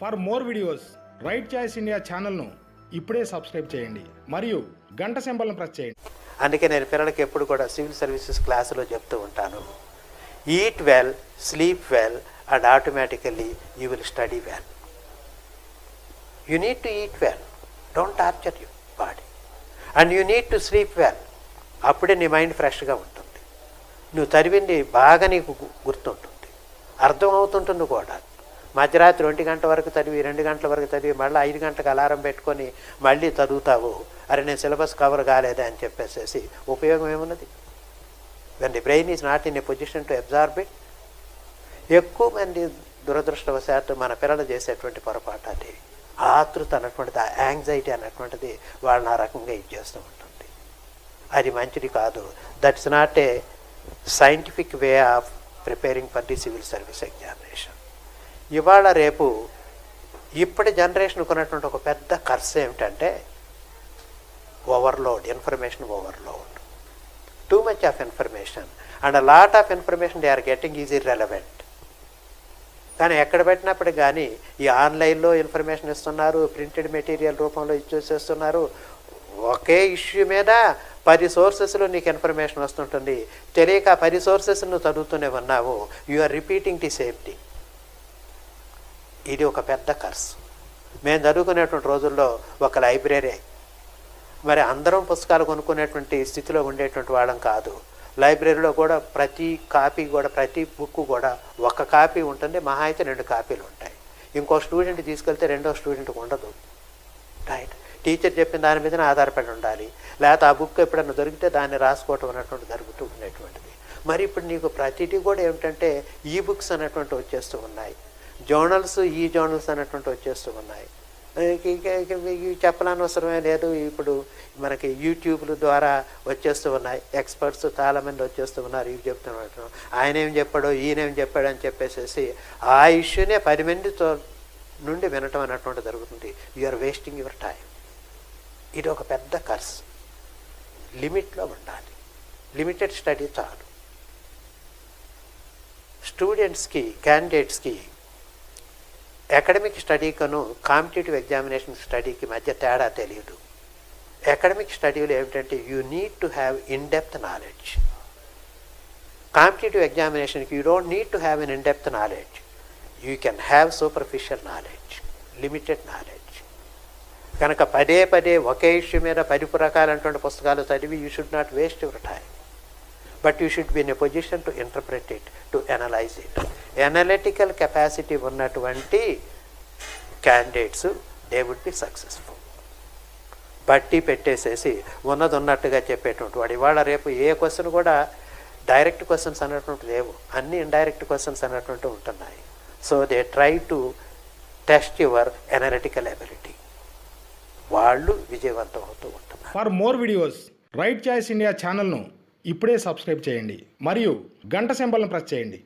For more videos right choice India ఛానల్ను ఇప్పుడే subscribe చేయండి. మరియు గంట సింబల్ను ప్రెస్ చేయండి. అందుకే నేను పిల్లలకి ఎప్పుడు కూడా సివిల్ సర్వీసెస్ క్లాసులో చెప్తూ ఉంటాను. Eat well sleep well and automatically you will study well you need to eat well don't torture you body and you need to sleep well అప్పుడే నీ మైండ్ ఫ్రెష్గా ఉంటుంది. నువ్వు చదివింది బాగా నీకు గుర్తుంటుంది. అర్థం అవుతుంటుంది కూడా. మధ్యరాత్రి ఒంటి గంట వరకు చదివి రెండు గంటల వరకు చదివి మళ్ళీ ఐదు గంటలకు అలారం పెట్టుకొని మళ్ళీ చదువుతావు. అరే నేను సిలబస్ కవర్ కాలేదే అని చెప్పేసేసి ఉపయోగం ఏమున్నది? When the brain is not in a position to absorb it ఎక్కువ మంది దురదృష్టవశాత్తు మన పిల్లలు చేసేటువంటి పొరపాటు అది. ఆతృత అన్నటువంటిది ఆ యాంగ్జైటీ అన్నటువంటిది వాళ్ళని ఆ రకంగా ఇది చేస్తూ ఉంటుంది. అది మంచిది కాదు. That's not a scientific way of preparing for the civil service examination ఇవాళ రేపు ఇప్పటి జనరేషన్కి ఉన్నటువంటి ఒక పెద్ద ఖర్చు ఏమిటంటే overload information overload. Too much of information and lot of information they are getting easy relevant కానీ ఎక్కడ పెట్టినప్పుడు కానీ ఈ ఆన్లైన్లో ఇన్ఫర్మేషన్ ఇస్తున్నారు ప్రింటెడ్ మెటీరియల్ రూపంలో ఇచ్చేసేస్తున్నారు. ఒకే ఇష్యూ మీద పది సోర్సెస్లో నీకు ఇన్ఫర్మేషన్ వస్తుంటుంది. తెలియక పది సోర్సెస్ నువ్వు చదువుతూనే ఉన్నావు. You are repeating the same thing ఇది ఒక పెద్ద కర్స్ మేము చదువుకునేటువంటి రోజుల్లో ఒక లైబ్రరీ. మరి అందరం పుస్తకాలు కొనుక్కునేటువంటి స్థితిలో ఉండేటువంటి వాళ్ళం కాదు. లైబ్రరీలో కూడా ప్రతి కాపీ కూడా ప్రతి బుక్ కూడా ఒక కాపీ ఉంటుంది. మహా అయితే రెండు కాపీలు ఉంటాయి. ఇంకో స్టూడెంట్ తీసుకెళ్తే రెండో స్టూడెంట్కి ఉండదు. రైట్ టీచర్ చెప్పిన దాని మీదనే ఆధారపడి ఉండాలి. లేకపోతే ఆ బుక్ ఎప్పుడైనా దొరికితే దాన్ని రాసుకోవటం అనేటువంటి జరుగుతూ ఉండేటువంటిది. మరి ఇప్పుడు నీకు ప్రతిదీ కూడా ఏమిటంటే ఈ బుక్స్ అనేటువంటి వచ్చేస్తూ ఉన్నాయి. జోనల్స్ ఈ జోనల్స్ అన్నటువంటి వచ్చేస్తూ ఉన్నాయి. చెప్పాలనవసరమే ఇవి చెప్పనవసరమే లేదు. ఇప్పుడు మనకి యూట్యూబ్ల ద్వారా వచ్చేస్తూ ఉన్నాయి. ఎక్స్పర్ట్స్ చాలామంది వచ్చేస్తూ ఉన్నారు. ఇవి చెప్తున్నారు ఆయన ఏం చెప్పాడో ఈయనేం చెప్పాడు అని చెప్పేసేసి ఆ ఇష్యూనే పది మందితో నుండి వినటం అన్నటువంటి జరుగుతుంది. You are wasting your time ఇది ఒక పెద్ద కర్స్ లిమిట్లో ఉండాలి. లిమిటెడ్ స్టడీ చాలు. స్టూడెంట్స్కి క్యాండిడేట్స్కి అకాడమిక్ స్టడీకను కాంపిటేటివ్ ఎగ్జామినేషన్ స్టడీకి మధ్య తేడా తెలియదు. అకాడమిక్ స్టడీలో ఏమిటంటే you need to have in depth knowledge competitive ఎగ్జామినేషన్కి you don't need to have an in depth knowledge you can have superficial knowledge limited knowledge కనుక పదే పదే ఒకే ఇష్యూ మీద పది రకాలైనటువంటి పుస్తకాలు చదివి you should not waste your time but you should be in a position to interpret it to analyse it analytical capacity ఉన్నటువంటి candidates they would be successful బట్టి పెట్టేసేసి ఉన్నది ఉన్నట్టుగా చెప్పేటువంటి వాడు. ఇవాళ రేపు ఏ క్వశ్చన్ కూడా డైరెక్ట్ క్వశ్చన్స్ అన్నటువంటి లేవు. అన్ని ఇండైరెక్ట్ క్వశ్చన్స్ అన్నటువంటి ఉంటున్నాయి. So they try to test your analytical ability వాళ్ళు విజయవంతం అవుతూ ఉంటున్నారు. For more videos right choice India ఛానల్ను ఇప్పుడే సబ్స్క్రైబ్ చేయండి. మరియు గంట సింబల్ను ప్రెస్ చేయండి.